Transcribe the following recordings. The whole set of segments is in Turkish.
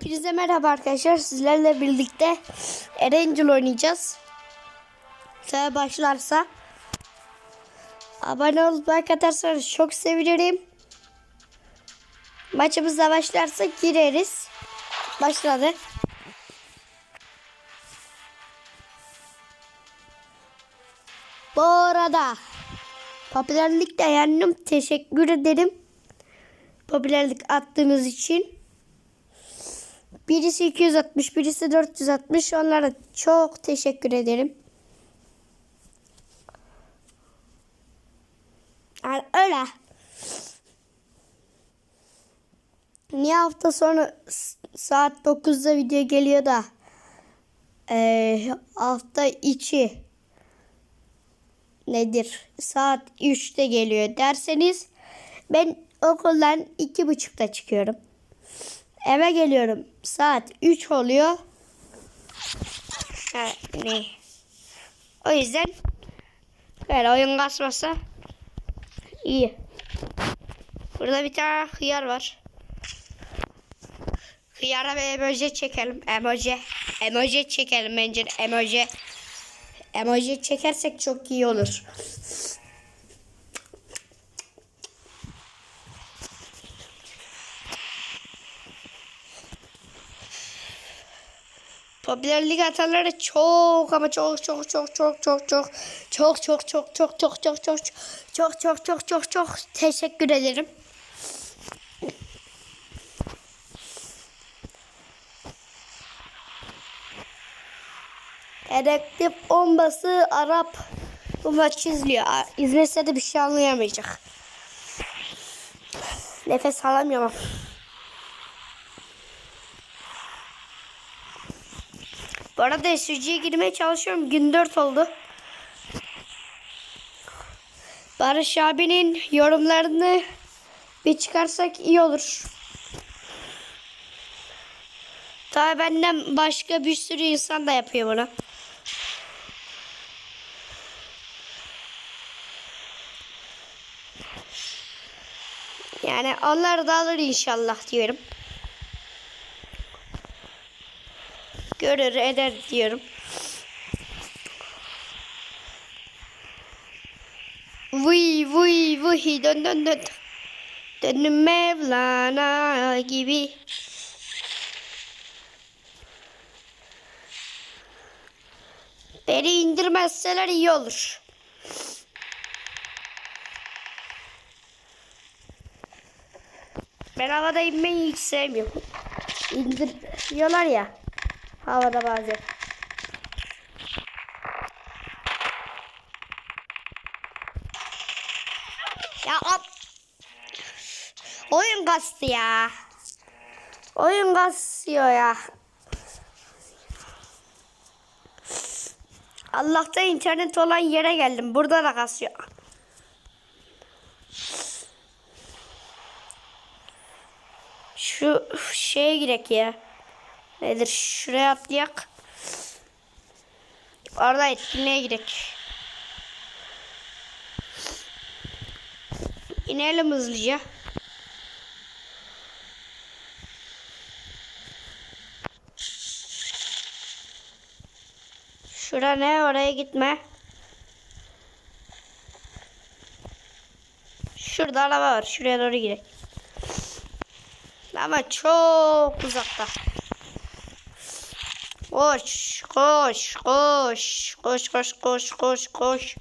Hepinize merhaba arkadaşlar. Sizlerle birlikte Erangel oynayacağız. Sıra başlarsa abone olup like atarsanız çok sevinirim. Maçımız da başlarsa gireriz. Başladı. Bu arada popülerlik dayanım teşekkür ederim. Popülerlik attığınız için. Birisi 260, birisi 460. Onlara çok teşekkür ederim. Yani öyle. Niye hafta sonu s- saat 9'da video geliyor da eee, hafta içi nedir? Saat 3'te geliyor derseniz ben okuldan iki buçukta çıkıyorum. Eve geliyorum. Saat 3 oluyor. Yani o yüzden böyle oyun kasmasa iyi. Burada bir tane hıyar var. Hıyara bir emoji çekelim. Emoji. Emoji çekelim bence. Emoji. Emoji çekersek çok iyi olur. Popülerlik atanlara çok ama çok çok çok çok çok çok çok çok çok çok çok çok çok çok çok çok çok çok teşekkür ederim. Dedektif bombası Arap bu maçı izliyor. İzlese de bir şey anlayamayacak. Nefes alamıyorum. Bu arada SUG'ye girmeye çalışıyorum. Gün 4 oldu. Barış abinin yorumlarını bir çıkarsak iyi olur. Tabii benden başka bir sürü insan da yapıyor bunu. Yani onlar da alır inşallah diyorum. Görür eder diyorum. Vuy vuy vuy dön dön dön. Dönüm Mevlana gibi. Beni indirmezseler iyi olur. Ben havada inmeyi hiç sevmiyorum. İndiriyorlar ya havada bazen. Ya hop. Oyun kastı ya. Oyun kasıyor ya. Allah'ta internet olan yere geldim. Burada da kasıyor. Şu şeye girek ya. Nedir? Şuraya atlayak. Orada etkinliğe girek. İnelim hızlıca. Şura ne? Oraya gitme. Şurada araba var. Şuraya doğru gidelim. Ama çok uzakta. Koş, koş, koş, koş, koş, koş, koş, koş.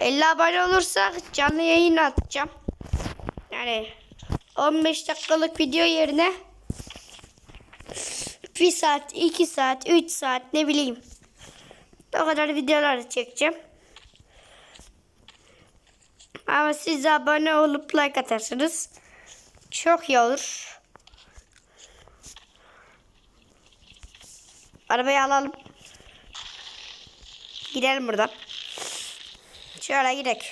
50 abone olursak canlı yayın atacağım. Yani 15 dakikalık video yerine 1 saat, 2 saat, 3 saat ne bileyim. O kadar videolar çekeceğim. Ama siz abone olup like atarsınız. Çok iyi olur. Arabayı alalım. Gidelim buradan. Şöyle gidelim.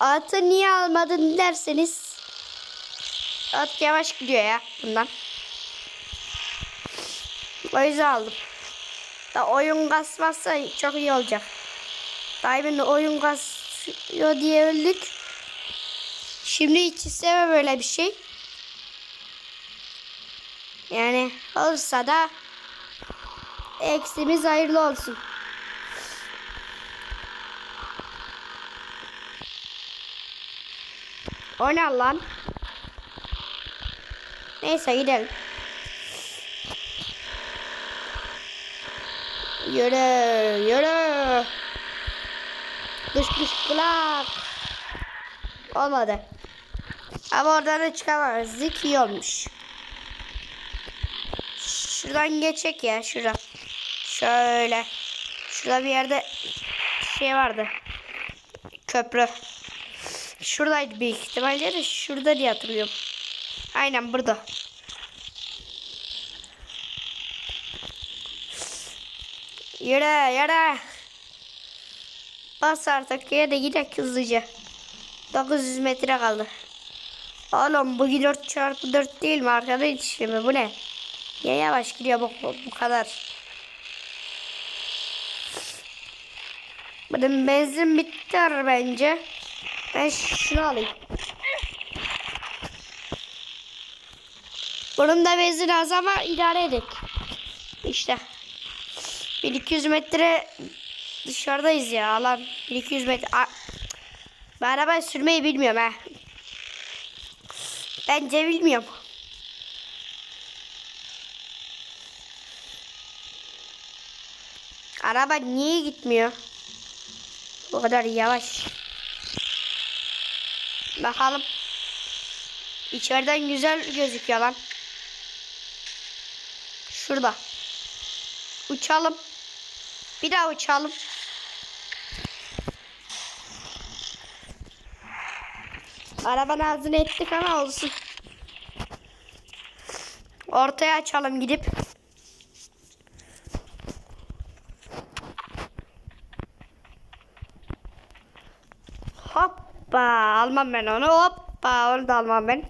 Atı niye almadın derseniz at yavaş gidiyor ya bundan. O yüzden aldım. Da oyun kasmazsa çok iyi olacak. Daimin oyun kasıyor diye öldük. Şimdi hiç istemem böyle bir şey. Yani olursa da eksimiz hayırlı olsun. O ne lan? Neyse gidelim. Yürü, yürü. Dış dış kulak. Olmadı. Ama oradan da çıkamazdık. iyi olmuş. Şuradan geçecek ya. Şuradan. Şöyle. Şurada bir yerde şey vardı. Köprü. Şuradaydı büyük ihtimalle de şurada diye hatırlıyorum. Aynen burada. Yürü yürü. Bas artık ya da gidelim hızlıca. 900 metre kaldı. Oğlum bu 4 çarpı 4 değil mi arkadaş şimdi bu ne? Ya yavaş gidiyor bu, bu kadar. Benim benzin bitter bence. Ben şunu alayım. Bunun da benzin az ama idare edek. İşte. 1200 metre dışarıdayız ya alan. 1200 metre. Ben araba sürmeyi bilmiyorum ha. Bence bilmiyorum. Araba niye gitmiyor? Bu kadar yavaş. Bakalım. İçeriden güzel gözüküyor lan. Şurada. Uçalım. Bir daha uçalım. Arabanın ağzını ettik ama olsun. Ortaya açalım gidip. Hoppa almam ben onu hoppa onu da almam ben.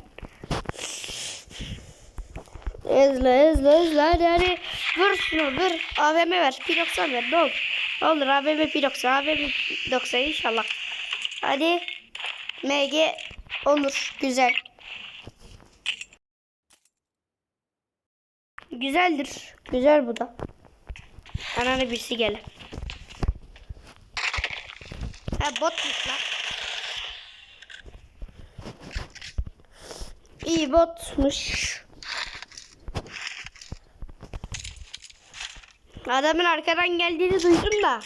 Hızlı hızlı hızlı hadi hadi. Vur şunu vur. AVM ver. P90 ver ne olur. Ne olur AVM P90 AVM P90 inşallah. Hadi. MG olur. Güzel. Güzeldir. Güzel bu da. Ananı birisi gel. Ha botmuş lan. İyi botmuş. Adamın arkadan geldiğini duydum da.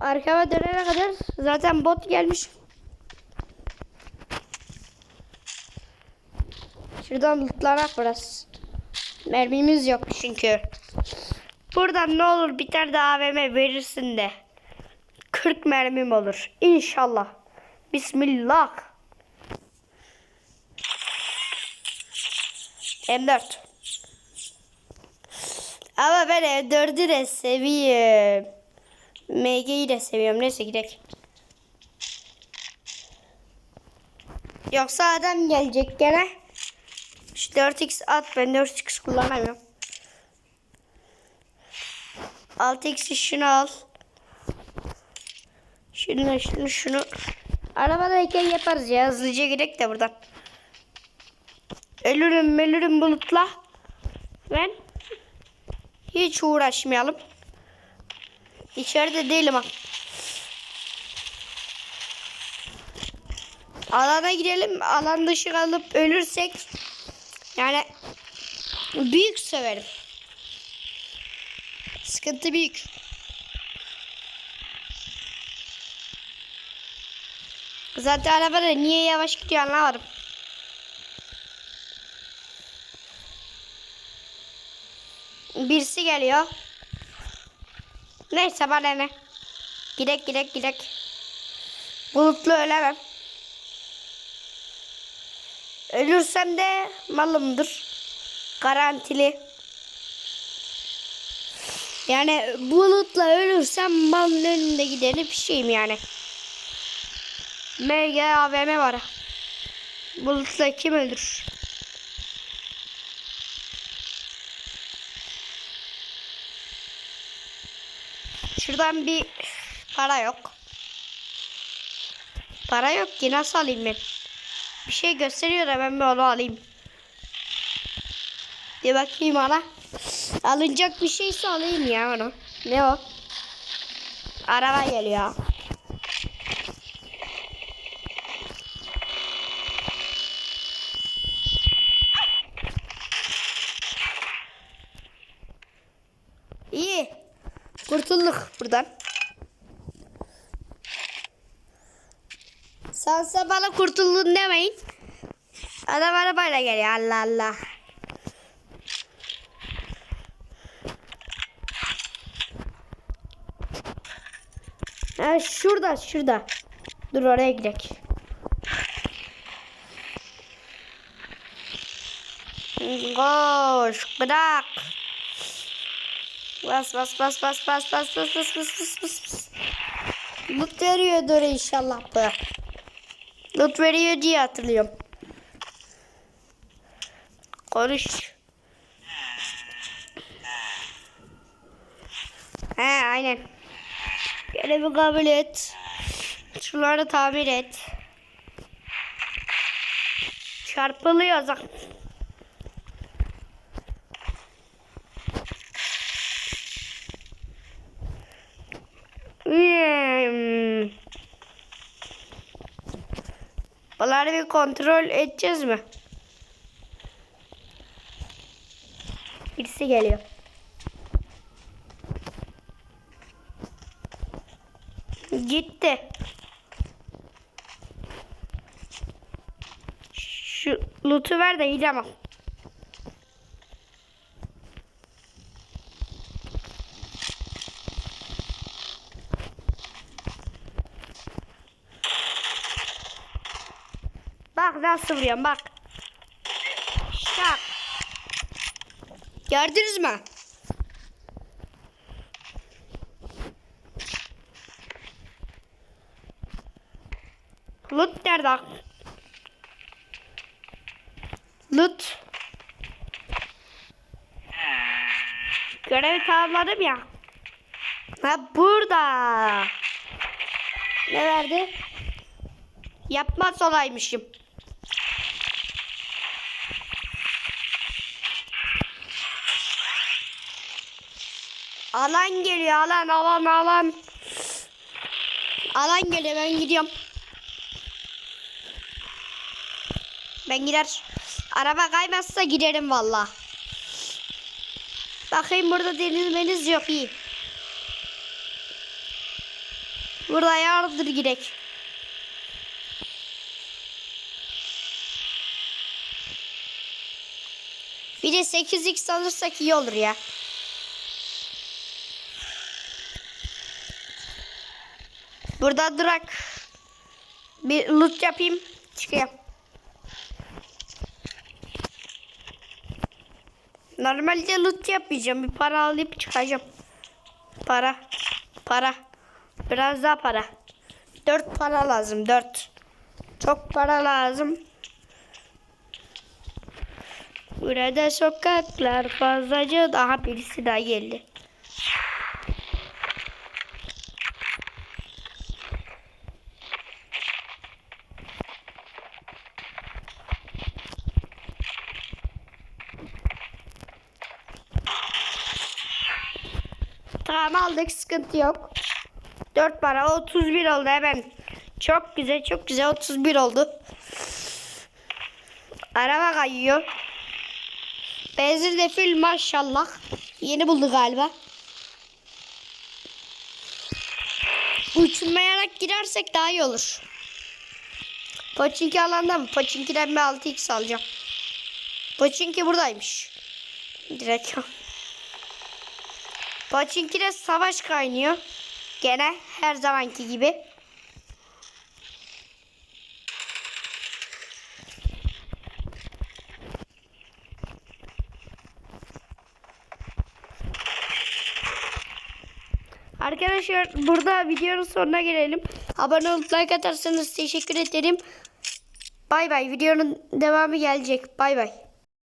Arkama dönene kadar zaten bot gelmiş. Şuradan lootlanak biraz. Mermimiz yok çünkü. Buradan ne olur tane de AVM verirsin de. 40 mermim olur. İnşallah. Bismillah. M4. Ama ben M4'ü de seviyorum. MG'yi de seviyorum. Neyse gidelim. Yoksa adam gelecek gene. Şu 4x at. Ben 4x kullanamıyorum. 6x'i şunu al. Şunu şunu şunu. Arabadayken yaparız ya. Hızlıca gidelim de buradan. Ölürüm ölürüm bulutla. Ben hiç uğraşmayalım. İçeride değilim ha. Alana girelim. Alan dışı kalıp ölürsek yani büyük söverim. Sıkıntı büyük. Zaten arabada niye yavaş gidiyor anlamadım. Birisi geliyor. Neyse bana ne. Gidek gidek gidek. Bulutlu ölemem. Ölürsem de malımdır. Garantili. Yani bulutla ölürsem malın önünde gideni pişeyim yani. MG AVM var. Bulutla kim öldürür? Şuradan bir para yok. Para yok ki nasıl alayım ben? Bir şey gösteriyor da ben bir onu alayım. Bir bakayım ana. Alınacak bir şeyse alayım ya onu. Ne o? Araba geliyor. İyi. Kurtulduk buradan. Sansa bana kurtuldun demeyin. Adam arabayla geliyor Allah Allah. Ha, şurada şurada. Dur oraya gidelim. Koş bırak. Bas bas bas bas bas bas bas bas bas bas bas bas. Loot veriyordur inşallah bu. Loot veriyor diye hatırlıyorum. Konuş. He aynen. Görevi kabul et. Şunları tamir et. Çarpılıyor zaten. Bunları bir kontrol edeceğiz mi? Birisi geliyor. Gitti. Şu loot'u ver de yiyeceğim. Nasıl vuruyorum bak. Şak. Gördünüz mü? Lut nerede? Lut. Görevi tamamladım ya. Ha burada. Ne verdi? Yapmaz olaymışım. Alan geliyor alan alan alan. Alan geliyor ben gidiyorum. Ben gider. Araba kaymazsa giderim valla. Bakayım burada deniz meniz yok iyi. Burada yardır gidek. Bir de 8x alırsak iyi olur ya. Burada durak. Bir loot yapayım. Çıkayım. Normalde loot yapmayacağım. Bir para alıp çıkacağım. Para. Para. Biraz daha para. Dört para lazım. Dört. Çok para lazım. Burada sokaklar fazlaca daha birisi daha geldi. Tamam aldık sıkıntı yok. 4 para 31 oldu hemen. Çok güzel çok güzel 31 oldu. Araba kayıyor. Benzin de full maşallah. Yeni buldu galiba. Uçmayarak girersek daha iyi olur. Poçinki alanda mı? Poçinki'den bir 6x alacağım. Poçinki buradaymış. Direkt. Poçinki'de savaş kaynıyor. Gene her zamanki gibi. Arkadaşlar burada videonun sonuna gelelim. Abone olup like atarsanız teşekkür ederim. Bay bay. Videonun devamı gelecek. Bay bay.